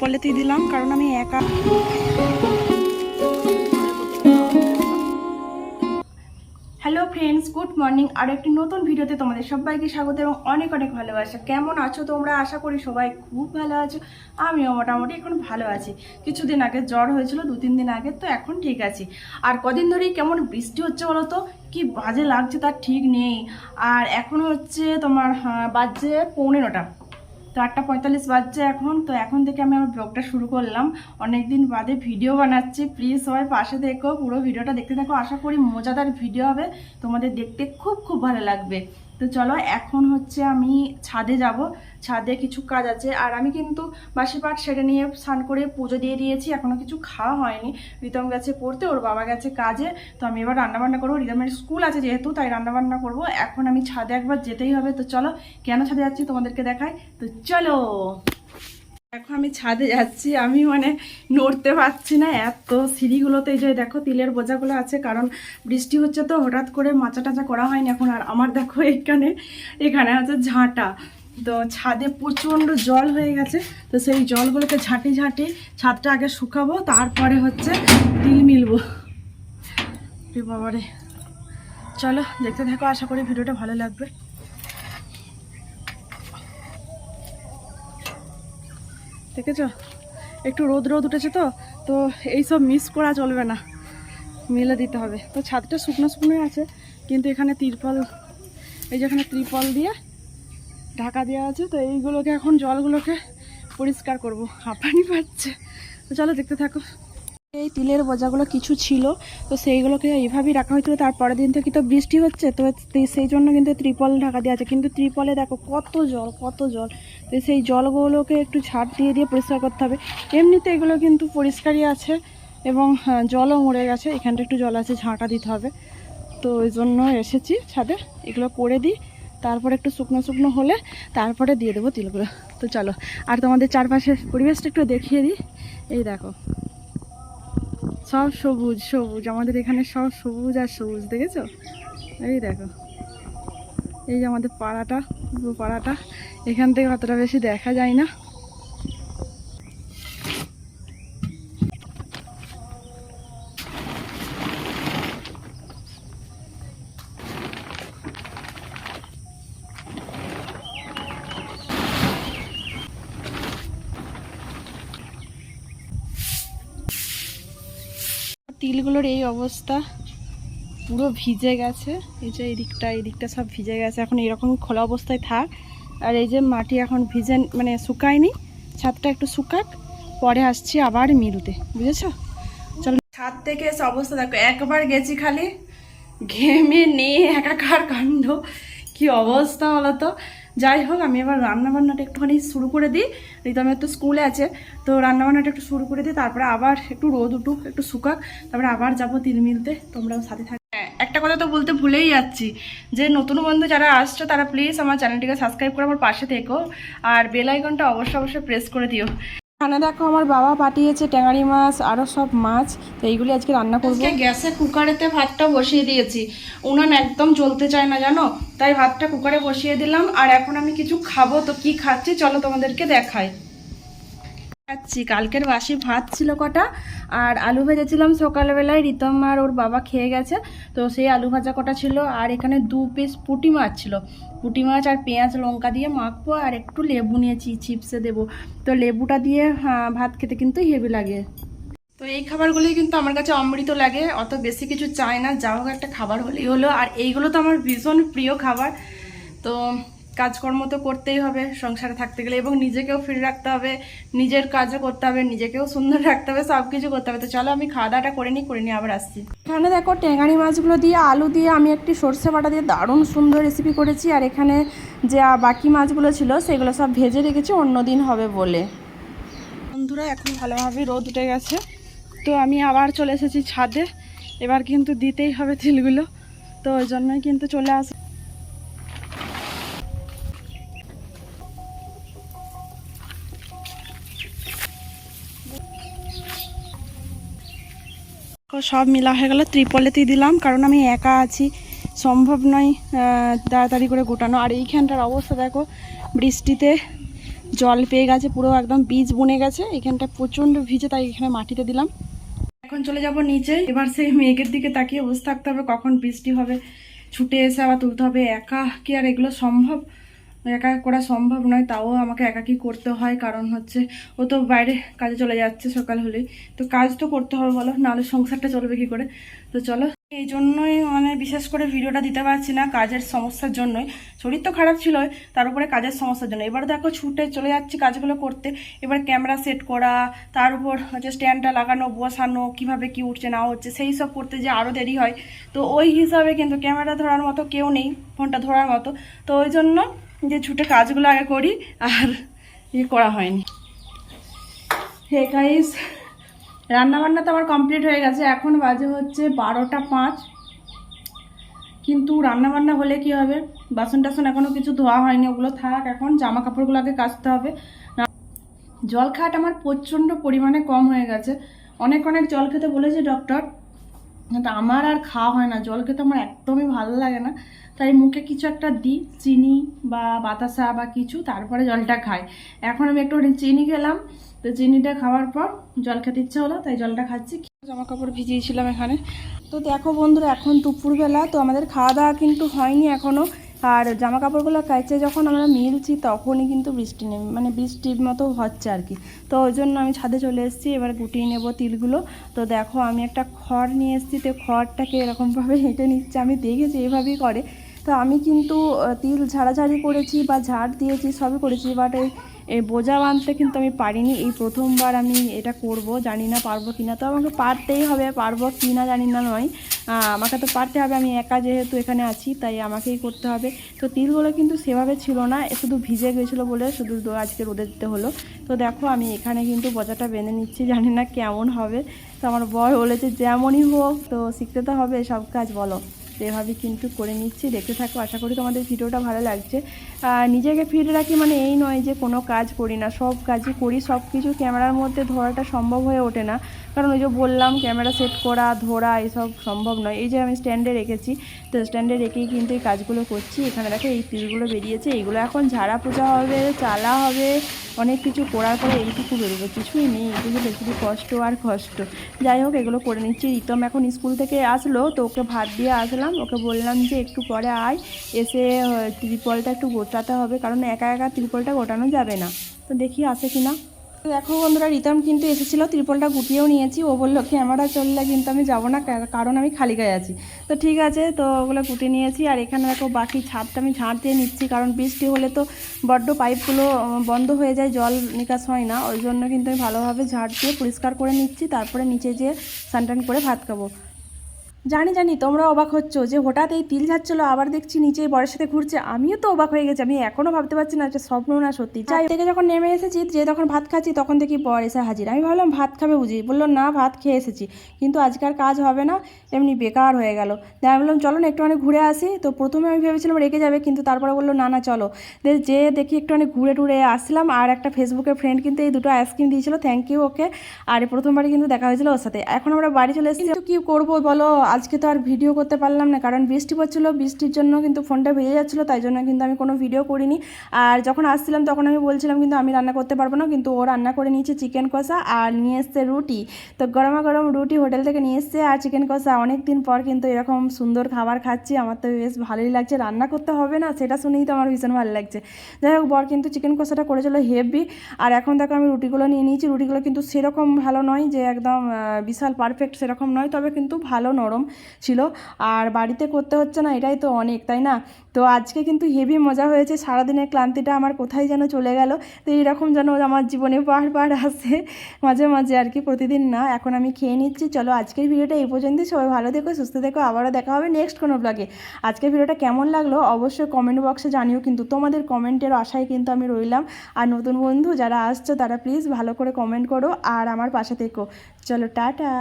পলেতেই দিলাম কারণ আমি একা। ফ্রেন্ডস গুড মর্নিং আর একটি নতুন ভিডিওতে তোমাদের সবাইকে স্বাগত এবং অনেক অনেক ভালোবাসা। কেমন আছো তোমরা? আশা করি সবাই খুব ভালো আছো। আমিও মোটামুটি এখন ভালো আছি। কিছুদিন আগে জ্বর হয়েছিল দু তিন দিন আগে, তো এখন ঠিক আছি। আর কদিন ধরেই কেমন বৃষ্টি হচ্ছে বলো তো? কি বাজে লাগছে তার ঠিক নেই। আর এখন হচ্ছে তোমার বাজে পৌনেরোটা তো আটটা পঁয়তাল্লিশ বাজছে এখন, তো এখন থেকে আমি আমার ব্লগটা শুরু করলাম। অনেক দিন বাদে ভিডিও বানাচ্ছি। প্লিজ সবাই পাশে দেখো পুরো ভিডিওটা দেখতে থাকো। আশা করি মজাদার ভিডিও হবে। তোমাদের দেখতে খুব খুব ভালো লাগবে। তো চলো, এখন হচ্ছে আমি ছাদে যাব। ছাদে কিছু কাজ আছে। আর আমি কিন্তু বাসি পাট সেরে নিয়ে স্নান করে পুজো দিয়ে দিয়েছি। এখনও কিছু খাওয়া হয়নি। রিতম গেছে পড়তে, ওর বাবা গেছে কাজে। তো আমি এবার রান্নাবান্না করব। রিতমের স্কুল আছে যেহেতু, তাই রান্নাবান্না করব। এখন আমি ছাদে একবার যেতেই হবে। তো চলো, কেন ছাদে যাচ্ছি তোমাদেরকে দেখাই। তো চলো! এখন আমি ছাদে যাচ্ছি, আমি মানে নড়তে পারছি না এত সিঁড়িগুলোতে। যে দেখো তিলের বোঝাগুলো আছে, কারণ বৃষ্টি হচ্ছে তো, হঠাৎ করে মাচা টাচা করা হয়নি এখন। আর আমার দেখো এখানে এখানে আছে ঝাঁটা। তো ছাদে প্রচণ্ড জল হয়ে গেছে, তো সেই জলগুলোকে ঝাঁটি ঝাঁটি ছাদটা আগে শুকাবো, তারপরে হচ্ছে তিল মিলবো। বাবারে। চলো দেখতে থাকো, আশা করি ভিডিওটা ভালো লাগবে। দেখেছ? একটু রোদ রোদ উঠেছে তো তো এইসব মিস করা চলবে না। মেলে দিতে হবে। তো ছাদটা শুকনো শুকনোই আছে, কিন্তু এখানে তিরপল, এই যে এখানে ত্রিপল দিয়ে ঢাকা দেওয়া আছে, তো এইগুলোকে এখন জলগুলোকে পরিষ্কার করব। হাঁপানি পাচ্ছে। তো চলো দেখতে থাকো। এই তিলের বোঝাগুলো কিছু ছিল, তো সেইগুলোকে এইভাবেই রাখা হয়েছিল। তারপরের দিন থেকে তো বৃষ্টি হচ্ছে, তো সেই জন্য কিন্তু ত্রিপল ঢাকা দেওয়া আছে। কিন্তু ত্রিপলে দেখো কত জল কত জল। তো সেই জলগুলোকে একটু ছাড় দিয়ে দিয়ে পরিষ্কার করতে হবে। এমনিতে এগুলো কিন্তু পরিষ্কারই আছে এবং হ্যাঁ, জলও মরে গেছে। এখানটা একটু জল আছে ঝাঁটা দিতে হবে। তো ওই জন্য এসেছি ছাদে। এগুলো করে দিই। তারপরে একটু শুকনো শুকনো হলে তারপরে দিয়ে দেবো তিলগুলো। তো চলো আর তোমাদের চারপাশের পরিবেশটা একটু দেখিয়ে দিই। এই দেখো। সব সবুজ সবুজ। আমাদের এখানে সব সবুজ আর সবুজ দেখেছ? এই দেখো। এই যে আমাদের পাড়াটা পুরো পাড়াটা। এখান থেকে অতটা বেশি দেখা যায় না। তিলগুলোর এই অবস্থা। পুরো ভিজে গেছে। এই যে এই দিকটা এই দিকটা সব ভিজে গেছে। এখন এরকম খোলা অবস্থায় থাক। আর এই যে মাটি এখন ভিজে মানে শুকায়নি। ছাদটা একটু শুকাক পরে আসছি আবার মিলতে। বুঝেছ? চলো। ছাদ থেকে এসে অবস্থা দেখো একবার গেছি খালি। ঘেমে নিয়ে একাকার কাণ্ড। কি অবস্থা বলো তো যাই হোক আমি এবার রান্নাবান্নাটা একটুখানি শুরু করে দিই। রিতমের তো স্কুলে আছে তো রান্নাবান্নাটা একটু শুরু করে দিই। তারপরে আবার একটু রোদ উঠুক একটু শুকাক। তারপরে আবার যাব তিল মিলতে। তোমরাও সাথে হ্যাঁ, একটা কথা তো বলতে ভুলেই যাচ্ছি। যে নতুন বন্ধু যারা আসছো, তারা প্লিজ আমার চ্যানেলটিকে সাবস্ক্রাইব করে আমার পাশে থেকো। আর বেল আইকনটা অবশ্যই অবশ্যই প্রেস করে দিও। এখানে দেখো আমার বাবা পাঠিয়েছে ট্যাঙারি মাছ আরও সব মাছ। তো এইগুলি আজকে রান্না করব। গ্যাসে কুকারেতে ভাতটা বসিয়ে দিয়েছি। উনান একদম জ্বলতে চায় না, জানো? তাই ভাতটা কুকারে বসিয়ে দিলাম। আর এখন আমি কিছু খাব, তো কি খাচ্ছি? চলো তোমাদেরকে দেখাই। খাচ্ছি। কালকের বাসি ভাত ছিল কটা আর আলু ভেজেছিলাম সকালবেলায়। রিতম আর ওর বাবা খেয়ে গেছে তো সেই আলু ভাজা কটা ছিল আর এখানে দু পিস পুঁটি মাছ ছিল। পুঁটি মাছ আর পেঁয়াজ লঙ্কা দিয়ে মাখবো আর একটু লেবু নিয়েছি চিপসে দেবো। তো লেবুটা দিয়ে হ্যাঁ, ভাত খেতে কিন্তু হেভি লাগে। তো এই খাবারগুলোই কিন্তু আমার কাছে অমৃত লাগে অত বেশি কিছু চাই না। যা হোক একটা খাবার হলেই হলো আর এইগুলো তো আমার ভীষণ প্রিয় খাবার। তো কাজকর্ম তো করতেই হবে, সংসারে থাকতে গেলে এবং নিজেকেও ফিট রাখতে হবে, নিজের কাজও করতে হবে, নিজেকেও সুন্দর রাখতে হবে সব কিছু করতে হবে। তো চলো আমি খাওয়া দাওয়াটা করে নিই করে নিই আবার আসছি। এখানে দেখো টেঙারি মাছগুলো দিয়ে আলু দিয়ে আমি একটি সর্ষে বাটা দিয়ে দারুণ সুন্দর রেসিপি করেছি। আর এখানে যে বাকি মাছগুলো ছিল সেগুলো সব ভেজে রেখেছি, অন্য দিন হবে বলে। বন্ধুরা, এখন ভালোভাবে রোদ উঠে গেছে। তো আমি আবার চলে এসেছি ছাদে। এবার কিন্তু দিতেই হবে তিলগুলো। তো ওই জন্যই কিন্তু চলে আস সব মিলা হয়ে গেল। ত্রিপলেতেই দিলাম, কারণ আমি একা আছি। সম্ভব নয় তাড়াতাড়ি করে গোটানো। আর এইখানটার অবস্থা দেখো, বৃষ্টিতে জল পেয়ে গেছে, পুরো একদম বীজ বনে গেছে। এখানটা প্রচণ্ড ভিজে, তাই এখানে মাটিতে দিলাম। এখন চলে যাব নিচে। এবার সেই মেঘের দিকে তাকিয়ে বসে থাকতে হবে, কখন বৃষ্টি হবে। ছুটে এসে আবার তুলতে হবে। একা কি আর এগুলো সম্ভব? একা করা সম্ভব নয়, তাও আমাকে একাকি করতে হয়। কারণ হচ্ছে, ও তো বাইরে কাজে চলে যাচ্ছে সকাল হলেই। তো কাজ তো করতে হবে বলো, নাহলে সংসারটা চলবে কি করে? তো চলো। এই জন্যই মানে বিশেষ করে ভিডিওটা দিতে পারছি না কাজের সমস্যার জন্যই। শরীর তো খারাপ ছিল তার উপরে কাজের সমস্যার জন্য। এবার দেখো ছুটে চলে যাচ্ছি কাজগুলো করতে, এবার ক্যামেরা সেট করা, তার উপর হচ্ছে স্ট্যান্ডটা লাগানো, বসানো, কীভাবে কি উঠছে না হচ্ছে, সেই সব করতে যে আরও দেরি হয়। তো ওই হিসাবে কিন্তু ক্যামেরা ধরার মতো কেউ নেই ফোনটা ধরার মতো। তো ওই জন্য যে ছুটে কাজগুলো আগে করি, আর ইয়ে করা হয়নি। হে গাইস রান্নাবান্না তো আমার কমপ্লিট হয়ে গেছে, এখন বাজে হচ্ছে বারোটা পাঁচ। কিন্তু রান্নাবান্না হলে কি হবে? বাসন টাসন এখনও কিছু ধোয়া হয়নি, ওগুলো থাক এখন জামা কাপড়গুলো আগে কাচতে হবে। জল খাওয়াটা আমার প্রচণ্ড পরিমাণে কম হয়ে গেছে। অনেক অনেক জল খেতে বলেছে ডক্টর, কিন্তু আমার আর খাওয়া হয় না। জল খেতে আমার একদমই ভালো লাগে না। তাই মুখে কিছু একটা দিই, চিনি বা বাতাসা বা কিছু, তারপরে জলটা খাই। এখন আমি একটু চিনি খেলাম, তো চিনিটা খাওয়ার পর জল খেতে ইচ্ছা হলো, তাই জলটা খাচ্ছি। জামা কাপড় ভিজিয়েছিলাম এখানে। তো দেখো বন্ধুরা, এখন দুপুরবেলা, তো আমাদের খাওয়া দাওয়া কিন্তু হয়নি এখনও আর জামা কাপড়গুলো কাচে যখন আমরা মিলছি, তখনই কিন্তু বৃষ্টি নেমে মানে বৃষ্টির মতো হচ্ছে আর কি। তো ওই জন্য আমি ছাদে চলে এসেছি, এবার গুটিয়ে নেব তিলগুলো। তো দেখো, আমি একটা খড় নিয়ে এসেছি, তো খড়টাকে এরকমভাবে হেঁটে নিচ্ছে। আমি দেখেছি এভাবেই করে। তো আমি কিন্তু তিল ঝাড়াঝাড়ি করেছি বা ঝাড় দিয়েছি, সবই করেছি বাট এই বোঝা বাঁধতে কিন্তু আমি পারিনি। এই প্রথমবার আমি এটা করব, জানি না পারব কি না তো আমাকে পারতেই হবে, পারব কি না জানি না নয়। আমাকে তো পারতে হবে, আমি একা যেহেতু এখানে আছি, তাই আমাকেই করতে হবে। তো তিলগুলো কিন্তু সেভাবে ছিল না শুধু ভিজে গেছিল বলে শুধু আজকে রোদে দিতে হলো। তো দেখো, আমি এখানে কিন্তু বোঝাটা বেঁধে নিচ্ছি, জানি না কেমন হবে। তো আমার বর বলেছে, যেমনই হোক, তো শিখতে তো হবে সব কাজ, বলো। তো এভাবে কিন্তু করে নিচ্ছি, দেখতে থাকো, আশা করি তোমাদের ভিডিওটা ভালো লাগছে। নিজেকে ফিট রাখি মানে এই নয় যে কোনো কাজ করি না, সব কাজই করি, সব কিছু ক্যামেরার মধ্যে ধরাটা সম্ভব হয়ে ওঠে না। কারণ ওই যে বললাম, ক্যামেরা সেট করা, ধরা, এসব সম্ভব নয়। এই যে আমি স্ট্যান্ডে রেখেছি, তো স্ট্যান্ডে রেখেই কিন্তু এই কাজগুলো করছি। এখানে দেখো এই তিলগুলো বেরিয়েছে, এইগুলো এখন ঝাড়া পূজা হবে, চালা হবে, অনেক কিছু করার পরে এইটুকু বেরোবে। কিছুই নেই বুঝলে বেশি কষ্ট আর কষ্ট। যাই হোক, এগুলো করে নিচ্ছি। রিতম এখন স্কুল থেকে আসলো, তো ওকে ভাত দিয়ে আসলাম। ওকে বললাম যে একটু পরে আয়, এসে ত্রিপলটা একটু গোটাতে হবে, কারণ একা একা ত্রিপলটা গোটানো যাবে না। তো দেখি আসে কি না। দেখো বন্ধুরা, রিতম কিন্তু এসেছিল, ত্রিপলটা গুটিয়েও নিয়েছি। ও বলল, ক্যামেরা চললে কিন্তু আমি যাব না কারণ আমি খালি গায়ে আছি। তো ঠিক আছে, তো ওগুলো গুটিয়ে নিয়েছি। আর এখানে দেখো বাকি ছাদটা আমি ঝাঁট দিয়ে নিচ্ছি, কারণ বৃষ্টি হলে তো বড্ড পাইপগুলো বন্ধ হয়ে যায়, জল নিকাশ হয় না। ওই জন্য কিন্তু আমি ভালোভাবে ঝাড় দিয়ে পরিষ্কার করে নিচ্ছি, তারপরে নিচে যেয়ে স্নান করে ভাত খাব। জানি জানি তোমরা অবাক হচ্ছ যে হঠাৎ এই তিল যাচ্ছিল আবার দেখছি নিচে বরের সাথে ঘুরছে। আমিও তো অবাক হয়ে গেছি আমি এখনও ভাবতে পারছি না যে স্বপ্ন না সত্যি। যাই থেকে যখন নেমে এসেছি যে তখন ভাত খাচ্ছি তখন দেখি বর এসে হাজির। আমি ভাবলাম ভাত খাবে বুঝি? বলল না ভাত খেয়ে এসেছি। কিন্তু আজকার কাজ হবে না এমনি বেকার হয়ে গেল। তাই আমি বললাম চলো না একটুখানি ঘুরে আসি। তো প্রথমে আমি ভেবেছিলাম রেখে যাবে কিন্তু তারপরে বলল না না চলো। যে দেখি একটুখানি ঘুরে টুরে আসলাম আর একটা ফেসবুকের ফ্রেন্ড কিন্তু এই দুটো আইসক্রিম দিয়েছিল থ্যাংক ইউ ওকে আর প্রথমবারই কিন্তু দেখা হয়েছিল ওর সাথে। এখন আমরা বাড়ি চলে এসেছি। কী করব বলো? আজকে তো আর ভিডিও করতে পারলাম না, কারণ বৃষ্টি পড়ছিল, বৃষ্টির জন্য কিন্তু ফোনটা ভেজে যাচ্ছিল, তাই জন্য কিন্তু আমি কোনো ভিডিও করিনি। আর যখন আসছিলাম তখন আমি বলছিলাম কিন্তু আমি রান্না করতে পারব না, কিন্তু ও রান্না করে নিয়েছে চিকেন কষা আর নিয়ে এসছে রুটি। তো গরমা গরম রুটি হোটেল থেকে নিয়ে এসছে আর চিকেন কষা। অনেক দিন পর কিন্তু এরকম সুন্দর খাবার খাচ্ছি, আমার তো বেশ ভালোই লাগছে, রান্না করতে হবে না, সেটা শুনেই তো আমার ভীষণ ভালো লাগছে। যাই হোক, বর কিন্তু চিকেন কষাটা করেছিল হেভি। আর এখন দেখো আমি রুটিগুলো নিয়ে নিয়েছি, রুটিগুলো কিন্তু সেরকম ভালো নয় যে একদম বিশাল পারফেক্ট সেরকম নয়, তবে কিন্তু ভালো নরম। ছিল। আর বাড়িতে করতে হচ্ছে না, এটাই তো অনেক, তাই না? তো আজকে কিন্তু হেভি মজা হয়েছে, সারাদিনের ক্লান্তিটা আমার কোথায় যেন চলে গেল। তো এইরকম যেন আমার জীবনে বারবার আসে, মাঝে মাঝে আর কি, প্রতিদিন না। এখন আমি খেয়ে নিচ্ছি, চলো আজকের ভিডিওটা এই পর্যন্তই। সবাই ভালো থেকো, সুস্থ থেকো, আবারও দেখা হবে নেক্সট কোনো ব্লগে আজকের ভিডিওটা কেমন লাগল অবশ্যই কমেন্ট বক্সে জানিও, কিন্তু তোমাদের কমেন্টের আশায় কিন্তু আমি রইলাম। আর নতুন বন্ধু যারা আসছো, তারা প্লিজ ভালো করে কমেন্ট করো, আর আমার পাশে থেকো। চলো, টাটা!